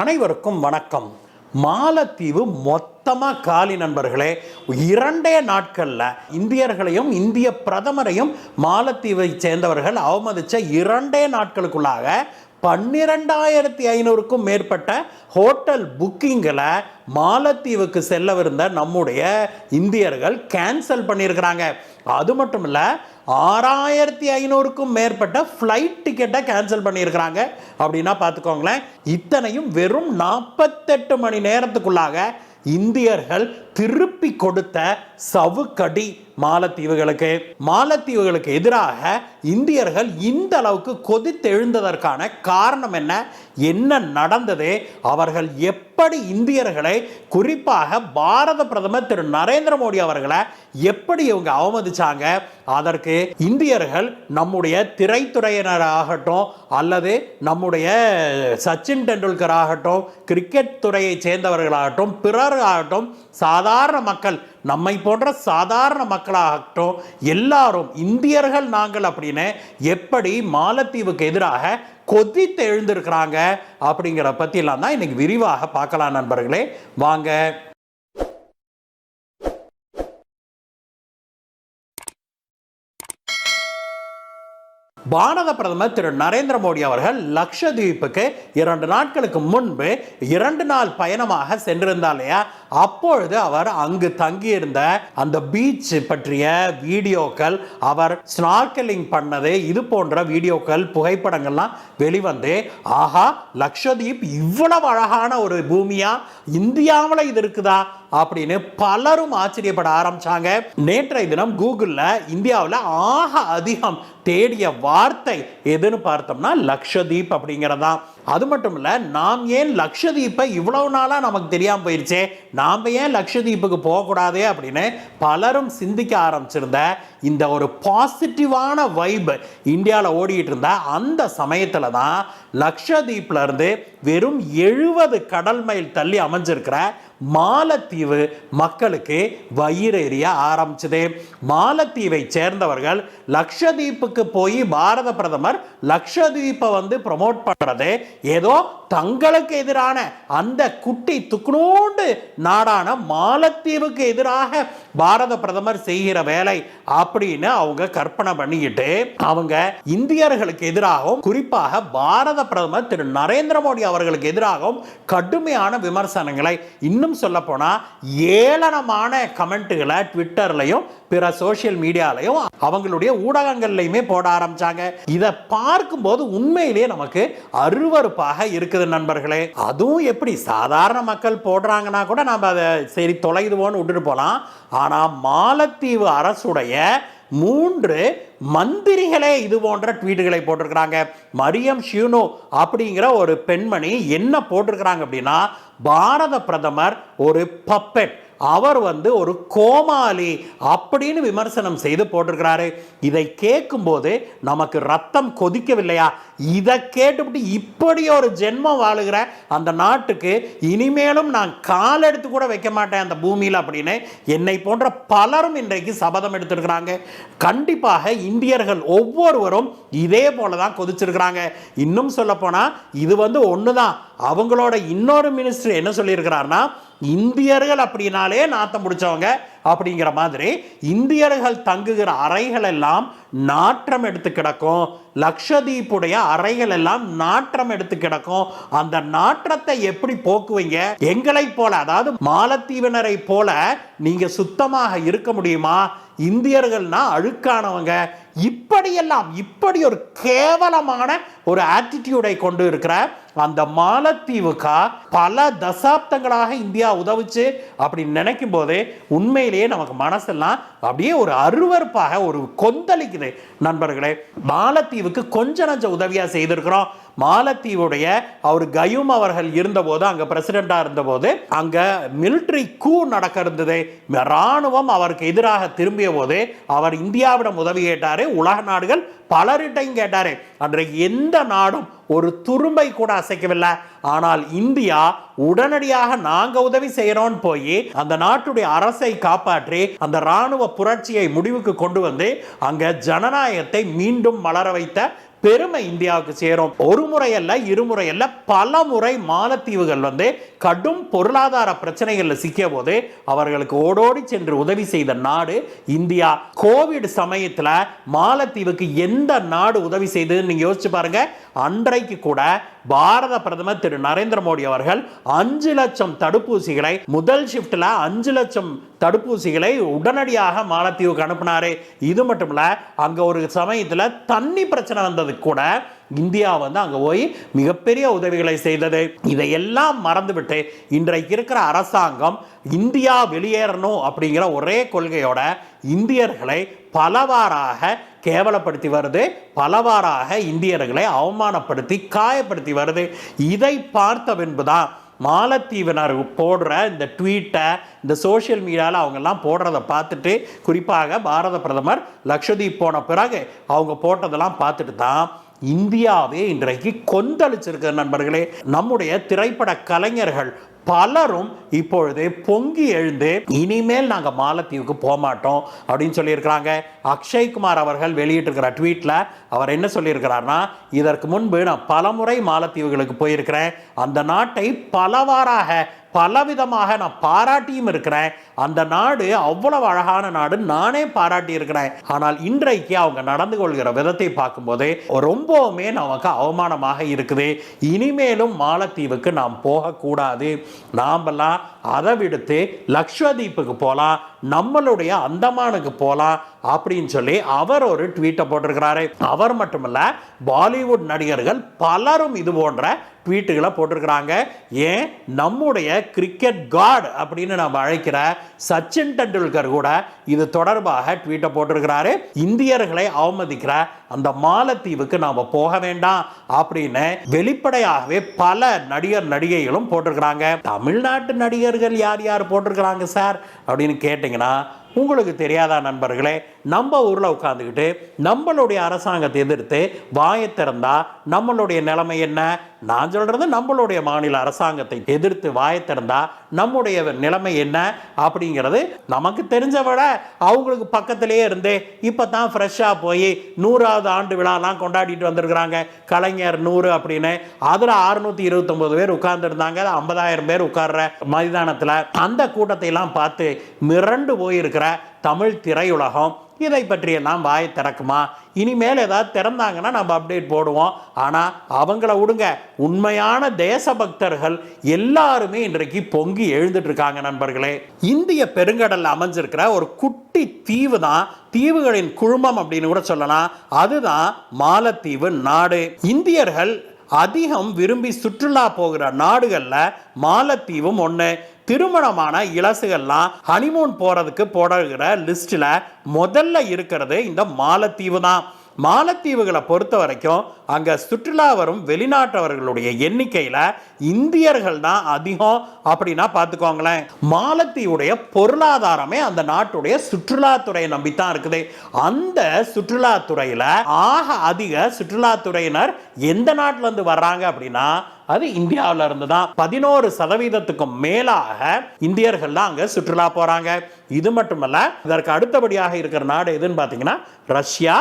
அனைவருக்கும் வணக்கம். மாலத்தீவு மொத்தமாக காலி நண்பர்களே இரண்டே நாட்களில் இந்தியர்களையும் இந்திய பிரதமரையும் மாலத்தீவை சேர்ந்தவர்கள் அவமதித்த இரண்டே நாட்களுக்குள்ளாக பன்னிரெண்டாயிரத்தி ஐநூறுக்கும் மேற்பட்ட ஹோட்டல் புக்கிங்களை மாலத்தீவுக்கு செல்லவிருந்த நம்முடைய இந்தியர்கள் கேன்சல் பண்ணியிருக்கிறாங்க. அது மட்டும் இல்லை ஆறாயிரத்தி ஐநூறுக்கும் மேற்பட்ட ஃப்ளைட் டிக்கெட்டை கேன்சல் பண்ணியிருக்கிறாங்க. அப்படின்னா பார்த்துக்கோங்களேன் இத்தனையும் வெறும் நாற்பத்தெட்டு மணி நேரத்துக்குள்ளாக இந்தியர்கள் திருப்பி கொடுத்த சவுக்கடி மாலத்தீவுகளுக்கு மாலத்தீவுகளுக்கு எதிராக இந்தியர்கள் இந்த அளவுக்கு கொதித்தெழுந்ததற்கான காரணம் என்ன? என்ன நடந்தது? அவர்கள் எப்படி இந்தியர்களை குறிப்பாக பாரத பிரதமர் திரு நரேந்திர மோடி அவர்களை எப்படி இவங்க அவமதிச்சாங்க? அதற்கு இந்தியர்கள் நம்முடைய திரைத்துறையினராகட்டும் அல்லது நம்முடைய சச்சின் டெண்டுல்கர் ஆகட்டும் கிரிக்கெட் துறையை சேர்ந்தவர்களாகட்டும் பிறர் ஆகட்டும் சாதாரண மக்கள் நம்மை போன்ற சாதாரண மக்களாகட்டும் எல்லாரும் இந்தியர்கள் நாங்கள் அப்படின்னு எப்படி மாலத்தீவுக்கு எதிராக கொதித்து எழுந்திருக்கிறாங்க அப்படிங்கிற பற்றிலாம் தான் இன்னைக்கு விரிவாக பார்க்கலாம் நண்பர்களே. வாங்க. பாரத பிரதமர் திரு நரேந்திர மோடி அவர்கள் லக்ஷதீப்புக்கு இரண்டு நாட்களுக்கு முன்பு இரண்டு நாள் பயணமாக சென்றிருந்தார் இல்லையா? அப்பொழுது அவர் அங்கு தங்கியிருந்த அந்த பீச் பற்றிய வீடியோக்கள் அவர் ஸ்னார்க்கலிங் பண்ணது இது போன்ற வீடியோக்கள் புகைப்படங்கள்லாம் வெளிவந்து ஆஹா லக்ஷதீப் இவ்வளவு அழகான ஒரு பூமியா? இந்தியாவில் இது இருக்குதா? அப்படின்னு பலரும் ஆச்சரியப்பட ஆரம்பிச்சாங்க. நேற்றைய தினம் கூகுளில் இந்தியாவில் ஆக அதிகம் தேடிய வார்த்தை எதுன்னு பார்த்தோம்னா லக்ஷதீப் அப்படிங்கிறதான் அது மட்டும் இல்லை நாம் ஏன் லக்ஷதீப்பை இவ்வளவு நாளாக நமக்கு தெரியாமல் போயிடுச்சே நாம் ஏன் லக்ஷதீப்புக்கு போகக்கூடாது அப்படின்னு பலரும் சிந்திக்க ஆரம்பிச்சிருந்த இந்த ஒரு பாசிட்டிவான வைப் இந்தியாவில் ஓடிட்டு இருந்த அந்த சமயத்தில் தான் லக்ஷதீப்ல இருந்து வெறும் எழுபது கடல் மைல் தள்ளி அமைஞ்சிருக்கிற மாலத்தீவு மக்களுக்கு வயிறு எறிய ஆரம்பிச்சது. மாலத்தீவை சேர்ந்தவர்கள் லக்ஷதீப்புக்கு போய் பாரத பிரதமர் லக்ஷதீப்பை வந்து ப்ரமோட் பண்ணுறது ஏதோ தங்களுக்கு எதிரான அந்த குட்டி துக்குனோண்டு நாடான மாலத்தீவுக்கு எதிராக பாரத பிரதமர் செய்கிற வேலை அப்படின்னு அவங்க கற்பனை பண்ணிக்கிட்டு அவங்க இந்தியர்களுக்கு எதிராகவும் குறிப்பாக பாரத பிரதமர் திரு நரேந்திர மோடி அவர்களுக்கு எதிராகவும் கடுமையான விமர்சனங்களை இன்னும் சொல்ல போனா ஏளனமான கமெண்ட்டுகளை ட்விட்டர்லையும் பிற சோஷியல் மீடியாலையும் அவங்களுடைய ஊடகங்கள்லையுமே போட ஆரம்பிச்சாங்க. இதை பார்க்கும்போது உண்மையிலேயே நமக்கு அருவருப்பாக இருக்குது நண்பர்களே. அதுவும் எப்படி சாதாரண மக்கள் போடுறாங்கன்னா கூட நம்ம அதை சரி தொலைதுவோன்னு விட்டுட்டு போகலாம். ஆனால் மாலத்தீவு அரசுடைய மூன்று மந்திரிகளே இது போன்ற ட்வீட்டுகளை போட்டிருக்கிறாங்க. மரியம் ஷியூனோ அப்படிங்கிற ஒரு பெண்மணி என்ன போட்டிருக்கிறாங்க அப்படின்னா பாரத பிரதமர் ஒரு பப்பெட் அவர் வந்து ஒரு கோமாளி அப்படின்னு விமர்சனம் செய்து போட்டிருக்கிறாரு. இதை கேட்கும்போது நமக்கு ரத்தம் கொதிக்கவில்லையா? இதை கேட்டுவிட்டு இப்படி ஒரு ஜென்மம் வாழுகிற அந்த நாட்டுக்கு இனிமேலும் நான் கால் எடுத்து கூட வைக்க மாட்டேன் அந்த பூமியில் அப்படின்னு என்னை போன்ற பலரும் இன்றைக்கு சபதம் எடுத்திருக்கிறாங்க. கண்டிப்பாக இந்தியர்கள் ஒவ்வொருவரும் இதே போல தான் கொதிச்சிருக்கிறாங்க. இன்னும் சொல்லப்போனால் இது வந்து ஒன்று தான் அவங்களோட இன்னொரு மினிஸ்டர் என்ன சொல்லியிருக்கிறாருன்னா இந்தியர்கள் அப்படின்னாலே நாத்தம் பிடிச்சவங்க அப்படிங்கிற மாதிரி இந்தியர்கள் தங்குகிற அறைகள் எல்லாம் நாற்றம் எடுத்து கிடக்கும். லக்ஷதீப்புடைய அறைகள் எல்லாம் நாற்றம் எடுத்து கிடக்கும். அந்த நாற்றத்தை எப்படி போக்குவீங்க? எங்களை போல அதாவது மாலத்தீவினரை போல நீங்க சுத்தமாக இருக்க முடியுமா? இந்தியர்கள்னா அழுக்கானவங்க. இப்படியெல்லாம் இப்படி ஒரு கேவலமான ஒரு ஆட்டிடியூடை கொண்டு இருக்கிற அந்த மாலத்தீவுக்கா பல தசாப்தங்களாக இந்தியா உதவுச்சு அப்படின்னு நினைக்கும் போதே உண்மையிலேயே நமக்கு மனசெல்லாம் அப்படியே ஒரு அருவருப்பாக ஒரு கொந்தளிக்குது. நண்பர்களே மாலத்தீவுக்கு கொஞ்ச நஞ்ச உதவியாக செய்திருக்கிறோம். மாலத்தீவுடைய அவர் கயும் அவர்கள் இருந்தபோது அங்க பிரசிடெண்டாக இருந்தபோது அங்க மிலிட்ரி கூ நடக்க இருந்தது ராணுவம் அவருக்கு எதிராக திரும்பிய போது அவர் இந்தியாவிடம் உதவி கேட்டார் உலக நாடுகள் பலரிட்டையும் கேட்டாரு. அன்றைக்கு எந்த நாடும் ஒரு துரும்பை கூட அசைக்கவில்லை. ஆனால் இந்தியா உடனடியாக நாங்க உதவி செய்யறோம்னு போய் அந்த நாட்டுடைய அரசை காப்பாற்றி அந்த ராணுவ புரட்சியை முடிவுக்கு கொண்டு வந்து அங்க ஜனநாயகத்தை மீண்டும் மலர வைத்த பெருமை இந்தியாவுக்கு சேரும். ஒரு முறை அல்ல இருமுறை அல்ல பல முறை மாலத்தீவுகள் வந்து கடும் பொருளாதார பிரச்சனைகளில் சிக்கிய போது அவர்களுக்கு ஓடோடி சென்று உதவி செய்த நாடு இந்தியா. கோவிட் சமயத்தில் மாலத்தீவுக்கு எந்த நாடு உதவி செய்ததுன்னு நீங்கள் யோசிச்சு பாருங்க. அன்றைக்கு கூட பாரத பிரதமர் திரு நரேந்திர மோடி அவர்கள் அஞ்சு லட்சம் தடுப்பூசிகளை முதல் ஷிஃப்டில் அஞ்சு லட்சம் தடுப்பூசிகளை உடனடியாக மாலத்தீவுக்கு அனுப்பினாரு. இது மட்டும் இல்லை அங்கே ஒரு சமயத்தில் தண்ணி பிரச்சனை வந்தது கூட இந்தியா வந்து அங்கே போய் மிகப்பெரிய உதவிகளை செய்தது. இதையெல்லாம் மறந்துவிட்டு இன்றைக்கு இருக்கிற அரசாங்கம் இந்தியா வெளியேறணும் அப்படிங்கிற ஒரே கொள்கையோட இந்தியர்களை பலவாறாக கேவலப்படுத்தி வருது பலவாறாக இந்தியர்களை அவமானப்படுத்தி காயப்படுத்தி வருது. இதை பார்த்த பின்புதான் மாலத்தீவினர் போடுற இந்த ட்வீட்டை இந்த சோஷியல் மீடியாவில் அவங்கெல்லாம் போடுறத பார்த்துட்டு குறிப்பாக பாரத பிரதமர் லக்ஷதீப் போன பிறகு அவங்க போட்டதெல்லாம் பார்த்துட்டு தான் இந்தியாவே இன்றைக்கு கொந்தளிச்சிருக்கிற நண்பர்களே. நம்முடைய திரைப்பட கலைஞர்கள் பலரும் இப்பொழுது பொங்கி எழுந்து இனிமேல் நாங்கள் மாலத்தீவுக்கு போக மாட்டோம் அப்படின்னு சொல்லியிருக்கிறாங்க. அக்ஷய்குமார் அவர்கள் வெளியிட்டிருக்கிற ட்வீட்டில் அவர் என்ன சொல்லியிருக்கிறார்னா இதற்கு முன்பு நான் பலமுறை மாலத்தீவுகளுக்கு போயிருக்கிறேன். அந்த நாட்டை பலவாறாக பலவிதமாக நான் பாராட்டியும் இருக்கிறேன். அந்த நாடு அவ்வளவு அழகான நாடு நானே பாராட்டி இருக்கிறேன் ஆனால் இன்றைக்கு அவங்க நடந்து கொள்கிற விதத்தை பார்க்கும்போது ரொம்பவுமே நமக்கு அவமானமாக இருக்குது. இனிமேலும் மாலத்தீவுக்கு நாம் போகக்கூடாது. நாமெல்லாம் அதை விடுத்து லக்ஷதீப்புக்கு போகலாம். நம்மளுடைய அந்தமானுக்கு போகலாம் அப்படின்னு சொல்லி அவர் ஒரு ட்வீட்டை போட்டிருக்கிறாரு. அவர் மட்டுமல்ல பாலிவுட் நடிகர்கள் பலரும் இது போன்ற ட்வீட்டுகளை போட்டிருக்கிறாங்க. ஏன்? நம்முடைய கிரிக்கெட் காட் அப்படின்னு நம்ம அழைக்கிற சச்சின் டெண்டுல்கர் கூட இது தொடர்பாக ட்வீட்டை போட்டிருக்கிறாரு. இந்தியர்களை அவமதிக்கிற அந்த மாலத்தீவுக்கு நாம் போக வேண்டாம் அப்படின்னு வெளிப்படையாகவே பல நடிகர் நடிகைகளும் போட்டிருக்கிறாங்க. தமிழ்நாட்டு நடிகர்கள் யார் யார் போட்டிருக்கிறாங்க சார்? அப்படின்னு கேட்டிங்கன்னா உங்களுக்கு தெரியாதா நண்பர்களே நம்ம ஊரில் உட்காந்துக்கிட்டு நம்மளுடைய அரசாங்கத்தை எதிர்த்து வாயை திறந்தா நம்மளுடைய நிலைமை என்ன? நான் சொல்கிறது நம்மளுடைய மாநில அரசாங்கத்தை எதிர்த்து வாயை திறந்தா நம்முடைய நிலைமை என்ன? அப்படிங்கிறது நமக்கு தெரிஞ்ச விட அவங்களுக்கு பக்கத்திலே இருந்து இப்போ தான் ஃப்ரெஷ்ஷாக போய் நூறாவது ஆண்டு விழாலாம் கொண்டாடிட்டு வந்திருக்கிறாங்க. கலைஞர் நூறு அப்படின்னு. அதில் அறுநூற்றி இருபத்தொம்பது பேர் உட்கார்ந்துருந்தாங்க. ஐம்பதாயிரம் பேர் உட்கார்ற மைதானத்தில் அந்த கூட்டத்தை எல்லாம் பார்த்து மிரண்டு போயிருக்கிற தமிழ் திரையுலகம். இதை பற்றியெல்லாம் வாய் திறக்குமா? இனிமேல் ஏதாவது திறந்தாங்கன்னா நம்ம அப்டேட் போடுவோம். ஆனால் அவங்கள விடுங்க. உண்மையான தேசபக்தர்கள் எல்லாருமே இன்றைக்கு பொங்கி எழுந்துட்டு இருக்காங்க நண்பர்களே. இந்திய பெருங்கடலில் அமைஞ்சிருக்கிற ஒரு குட்டி தீவு தான் தீவுகளின் குழுமம் அப்படின்னு கூட சொல்லலாம். அதுதான் மாலத்தீவு நாடு. இந்தியர்கள் அதிகம் விரும்பி சுற்றுலா போகிற நாடுகளில் மாலத்தீவும் ஒன்று திருமணமான இளசுகள்லாம் ஹனிமூன் போகிறதுக்கு போடுகிற லிஸ்ட்டில் முதல்ல இருக்கிறது இந்த மாலத்தீவு தான். மாலத்தீவுகளை பொறுத்த வரைக்கும் அங்கே சுற்றுலா வரும் வெளிநாட்டவர்களுடைய எண்ணிக்கையில் இந்தியர்கள் தான் அதிகம் அப்படின்னா பார்த்துக்கோங்களேன். மாலத்தீவுடைய பொருளாதாரமே அந்த நாட்டுடைய சுற்றுலாத்துறையை நம்பித்தான் இருக்குது. அந்த சுற்றுலாத்துறையில் ஆக அதிக சுற்றுலாத்துறையினர் எந்த நாட்டிலேருந்து வர்றாங்க அப்படின்னா அது இந்தியாவில் இருந்து தான் பதினோரு சதவீதத்துக்கும் மேலாக இந்தியர்கள் தான் அங்கே சுற்றுலா போகிறாங்க இது மட்டுமல்ல இதற்கு அடுத்தபடியாக இருக்கிற நாடு எதுன்னு பார்த்தீங்கன்னா ரஷ்யா.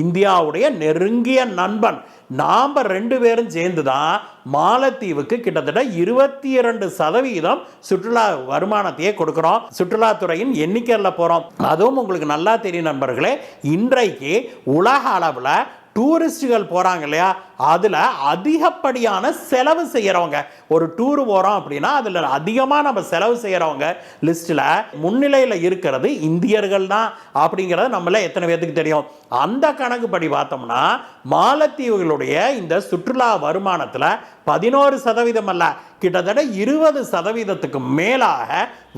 இந்தியாவுடைய நெருங்கிய நண்பன். நாம் ரெண்டு பேரும் சேர்ந்து தான் மாலத்தீவுக்கு கிட்டத்தட்ட இருபத்தி இரண்டு சதவீதம் சுற்றுலா வருமானத்தையே கொடுக்குறோம். சுற்றுலாத்துறையின் எண்ணிக்கையில் போகிறோம் அதுவும் உங்களுக்கு நல்லா தெரியும் நண்பர்களே இன்றைக்கு உலக அளவில் டூரிஸ்டுகள் போகிறாங்க இல்லையா? அதில் அதிகப்படியான செலவு செய்கிறவங்க ஒரு டூர் போகிறோம் அப்படின்னா அதில் அதிகமாக நம்ம செலவு செய்கிறவங்க லிஸ்ட்டில் முன்னிலையில் இருக்கிறது இந்தியர்கள் தான் அப்படிங்கிறத நம்மள எத்தனை பேர்த்துக்கு தெரியும்? அந்த கணக்குப்படி பார்த்தோம்னா மாலத்தீவுகளுடைய இந்த சுற்றுலா வருமானத்தில் பதினோரு சதவீதம் அல்ல. கிட்டத்தட்ட இருபது சதவீதத்துக்கு மேலாக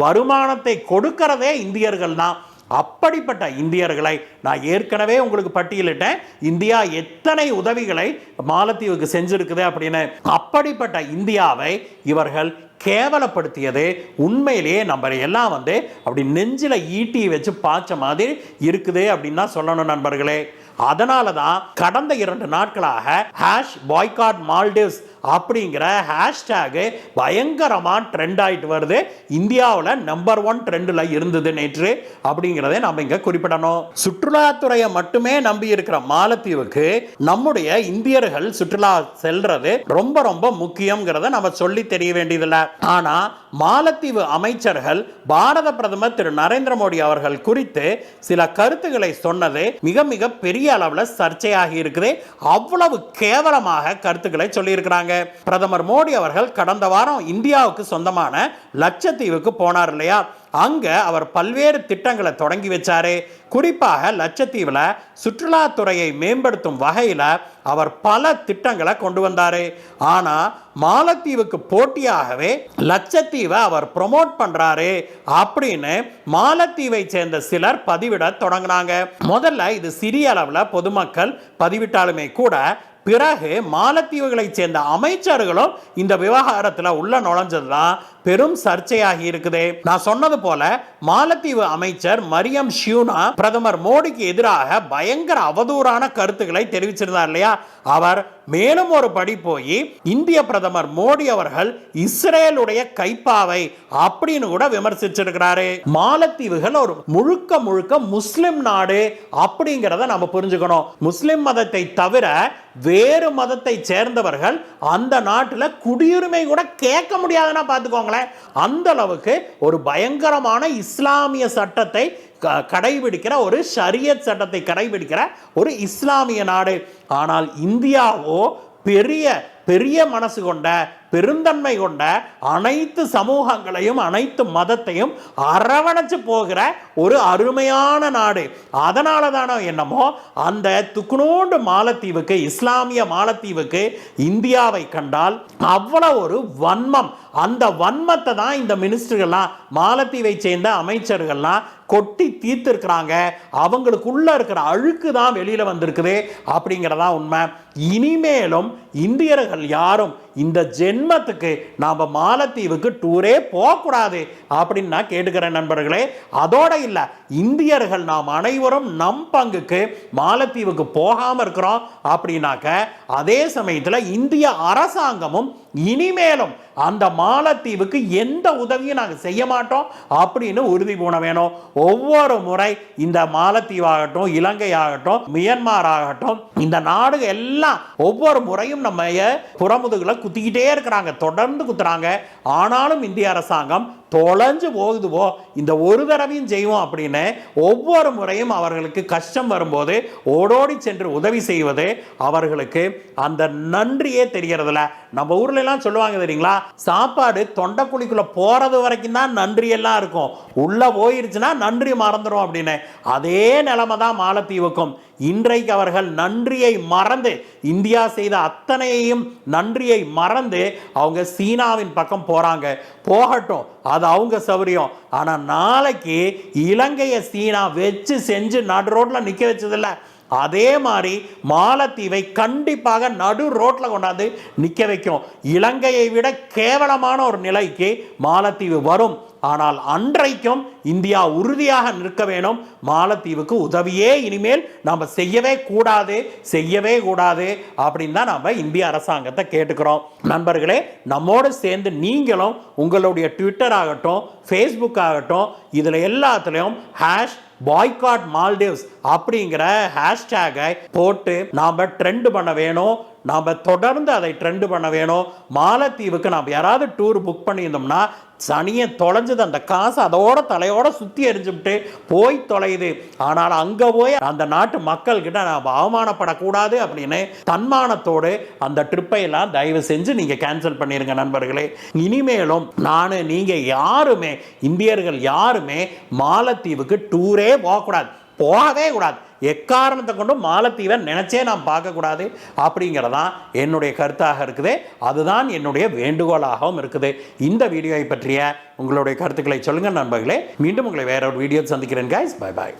வருமானத்தை கொடுக்கிறதே இந்தியர்கள் தான். அப்படிப்பட்ட இந்தியர்களை நான் ஏற்கனவே உங்களுக்கு பட்டியலிட்டேன். இந்தியா எத்தனை உதவிகளை மாலத்தீவுக்கு செஞ்சிருக்குது அப்படின்னு. அப்படிப்பட்ட இந்தியாவை இவர்கள் கேவலப்படுத்தியது. உண்மையிலேயே நம்ம எல்லாம் வந்து அப்படி நெஞ்சில் ஈட்டி வச்சு பாய்ச்ச மாதிரி இருக்குது அப்படின்னு தான் சொல்லணும் நண்பர்களே. அதனால தான் கடந்த இரண்டு நாட்களாக ஹேஷ் பாய்காட் மால்டிவ்ஸ் அப்படிங்கிற ஹேஷ்டேகு பயங்கரமாக ட்ரெண்ட் ஆயிட்டு வருது. இந்தியாவில் நம்பர் ஒன் ட்ரெண்டில் இருந்தது நேற்று அப்படிங்கிறதை நம்ம இங்கே குறிப்பிடணும். சுற்றுலாத்துறையை மட்டுமே நம்பி இருக்கிற மாலத்தீவுக்கு நம்முடைய இந்தியர்கள் சுற்றுலா செல்றது ரொம்ப ரொம்ப முக்கியங்கிறத நம்ம சொல்லி தெரிய வேண்டியதில்லை. ஆனால் மாலத்தீவு அமைச்சர்கள் பாரத பிரதமர் திரு நரேந்திர மோடி அவர்கள் குறித்து சில கருத்துக்களை சொன்னது மிக மிக பெரிய அளவில் சர்ச்சையாகி இருக்குது. அவ்வளவு கேவலமாக கருத்துக்களை சொல்லியிருக்கிறாங்க. பிரதமர் மோடி அவர்கள் கடந்த வாரம் இந்தியாவுக்கு சொந்தமான லட்சத்தீவுக்கு போனார் இல்லையா? அங்கே அவர் பல்வேறு திட்டங்களை தொடங்கி வச்சாரு. குறிப்பாக லட்சத்தீவில் சுற்றுலாத்துறையை மேம்படுத்தும் வகையில் அவர் பல திட்டங்களை கொண்டு வந்தார். ஆனா மாலத்தீவுக்கு போட்டியாகவே லட்சத்தீவை அவர் ப்ரொமோட் பண்றாரு அப்படின்னு மாலத்தீவை சேர்ந்த சிலர் பதிவிட தொடங்கினாங்க. முதல்ல இது சிறிய அளவில் பொதுமக்கள் பதிவிட்டாலுமே கூட பிறகு மாலத்தீவுகளை சேர்ந்த அமைச்சர்களும் இந்த விவகாரத்தில் உள்ள நுழைஞ்சது தான் பெரும் சர்ச்சையாகி இருக்குது. நான் சொன்னது போல மாலத்தீவு அமைச்சர் மரியம் ஷியூனா பிரதமர் மோடிக்கு எதிராக பயங்கர அவதூறான கருத்துக்களை தெரிவிச்சிருந்தார் இல்லையா? அவர் மேலும் ஒரு படி போய் இந்திய பிரதமர் மோடி அவர்கள் இஸ்ரேலுடைய கைப்பாவை அப்படின்னு கூட விமர்சிச்சிருக்கிறாரு. மாலத்தீவுகள் ஒரு முழுக்க முழுக்க முஸ்லிம் நாடு அப்படிங்கிறத நம்ம புரிஞ்சுக்கணும். முஸ்லிம் மதத்தை தவிர வேறு மதத்தை சேர்ந்தவர்கள் அந்த நாட்டில் குடியுரிமை கூட கேட்க முடியாதுன்னா பாருங்களேன் அந்த அளவுக்கு ஒரு பயங்கரமான இஸ்லாமிய சட்டத்தை கடைபிடிக்கிற ஒரு ஷரியத் சட்டத்தை கடைபிடிக்கிற ஒரு இஸ்லாமிய நாடு. ஆனால் இந்தியாவோ பெரிய பெரிய மனசு கொண்ட பெருந்தன்மை கொண்ட அனைத்து சமூகங்களையும் அனைத்து மதத்தையும் அரவணைச்சு போகிற ஒரு அருமையான நாடு. அதனால தானோ என்னமோ அந்த துக்குனோண்டு மாலத்தீவுக்கு இஸ்லாமிய மாலத்தீவுக்கு இந்தியாவை கண்டால் அவ்வளோ ஒரு வன்மம். அந்த வன்மத்தை தான் இந்த மினிஸ்டர்கள்லாம் மாலத்தீவை சேர்ந்த அமைச்சர்கள்லாம் கொட்டி தீர்த்திருக்கிறாங்க. அவங்களுக்குள்ள இருக்கிற அழுக்கு தான் வெளியில் வந்திருக்குது அப்படிங்கிறதா உண்மை. இனிமேலும் இந்தியர்கள் யாரும் இந்த ஜென்மத்துக்கு நாம் மாலத்தீவுக்கு டூரே போகக்கூடாது அப்படின்னு நான் கேட்டுக்கிறேன் நண்பர்களே. அதோட இல்லை இந்தியர்கள் நாம் அனைவரும் நம் பங்குக்கு மாலத்தீவுக்கு போகாமல் இருக்கிறோம் அப்படின்னாக்க அதே சமயத்தில் இந்திய அரசாங்கமும் இனிமேலும் அந்த மாலத்தீவுக்கு எந்த உதவியும் நாங்கள் செய்ய மாட்டோம். அப்படின்னு உறுதி பூண வேணும். ஒவ்வொரு முறை இந்த மாலத்தீவாகட்டும் இலங்கை ஆகட்டும் மியன்மார் ஆகட்டும் இந்த நாடுகள் எல்லாம் ஒவ்வொரு முறையும் நம்ம புறமுதுகளை குத்திக்கிட்டே இருக்கிறாங்க. தொடர்ந்து குத்துறாங்க. ஆனாலும் இந்திய அரசாங்கம் தொலைஞ்சு போகுதுவோ இந்த ஒரு தடவையும் செய்வோம் அப்படின்னு ஒவ்வொரு முறையும் அவர்களுக்கு கஷ்டம் வரும்போது ஓடோடி சென்று உதவி செய்வது அவர்களுக்கு அந்த நன்றியே தெரியறதில்ல. நம்ம ஊர்ல எல்லாம் சொல்லுவாங்க தெரியுங்களா? சாப்பாடு தொண்டைக்குழிக்குள்ளே போறது வரைக்கும் தான் நன்றி எல்லாம் இருக்கும். உள்ள போயிருச்சுன்னா நன்றி மறந்துடும் அப்படின்னு. அதே நிலைமை தான் மாலத்தீவுக்கும். இன்றைக்கு அவர்கள் நன்றியை மறந்து இந்தியா செய்த அத்தனையையும் நன்றியை மறந்து அவங்க சீனாவின் பக்கம் போறாங்க. போகட்டும் அது அவங்க சௌரியம். ஆனா நாளைக்கு இலங்கையை சீனா வச்சு செஞ்சு நடு ரோட்ல நிக்க வச்சதில்லை. அதே மாதிரி மாலத்தீவை கண்டிப்பாக நடு ரோட்டில் கொண்டாந்து நிற்க வைக்கும். இலங்கையை விட கேவலமான ஒரு நிலைக்கு மாலத்தீவு வரும். ஆனால் அன்றைக்கும் இந்தியா உறுதியாக நிற்க வேணும். மாலத்தீவுக்கு உதவியே இனிமேல் நம்ம செய்யவே கூடாது செய்யவே கூடாது அப்படின்னு தான் நம்ம இந்திய அரசாங்கத்தை கேட்டுக்கிறோம். நண்பர்களே நம்மோடு சேர்ந்து நீங்களும் உங்களுடைய ட்விட்டர் ஆகட்டும் ஃபேஸ்புக் ஆகட்டும் இதில் எல்லாத்துலேயும் ஹேஷ் பாய்காட் மால்டிவ்ஸ் அப்படிங்கிற ஹேஷ்டேகை போட்டு நாம் ட்ரெண்ட் பண்ண வேணும். நாம் தொடர்ந்து அதை ட்ரெண்ட் பண்ண வேணும். மாலத்தீவுக்கு நாம் யாராவது டூர் புக் பண்ணியிருந்தோம்னா சனியை தொலைஞ்சது அந்த காசு அதோட தலையோட சுற்றி எரிஞ்சுவிட்டு போய் தொலையுது. ஆனால் அங்கே போய் அந்த நாட்டு மக்கள்கிட்ட நாம் அவமானப்படக்கூடாது அப்படின்னு தன்மானத்தோடு அந்த ட்ரிப்பை எல்லாம் தயவு செஞ்சு நீங்கள் கேன்சல் பண்ணிடுங்க நண்பர்களே. இனிமேலும் நான் நீங்கள் யாருமே இந்தியர்கள் யாருமே மாலத்தீவுக்கு டூரே போகக்கூடாது. போகவே கூடாது. எக்காரணத்தை கொண்டும் மாலத்தீவை நினச்சே நாம் பார்க்கக்கூடாது. அப்படிங்கிறதான் என்னுடைய கருத்தாக இருக்குது. அதுதான் என்னுடைய வேண்டுகோளாகவும் இருக்குது. இந்த வீடியோவை பற்றிய உங்களுடைய கருத்துக்களை சொல்லுங்கள் நண்பர்களே. மீண்டும் உங்களை வேற ஒரு வீடியோ சந்திக்கிறேன் கைஸ் பை பாய்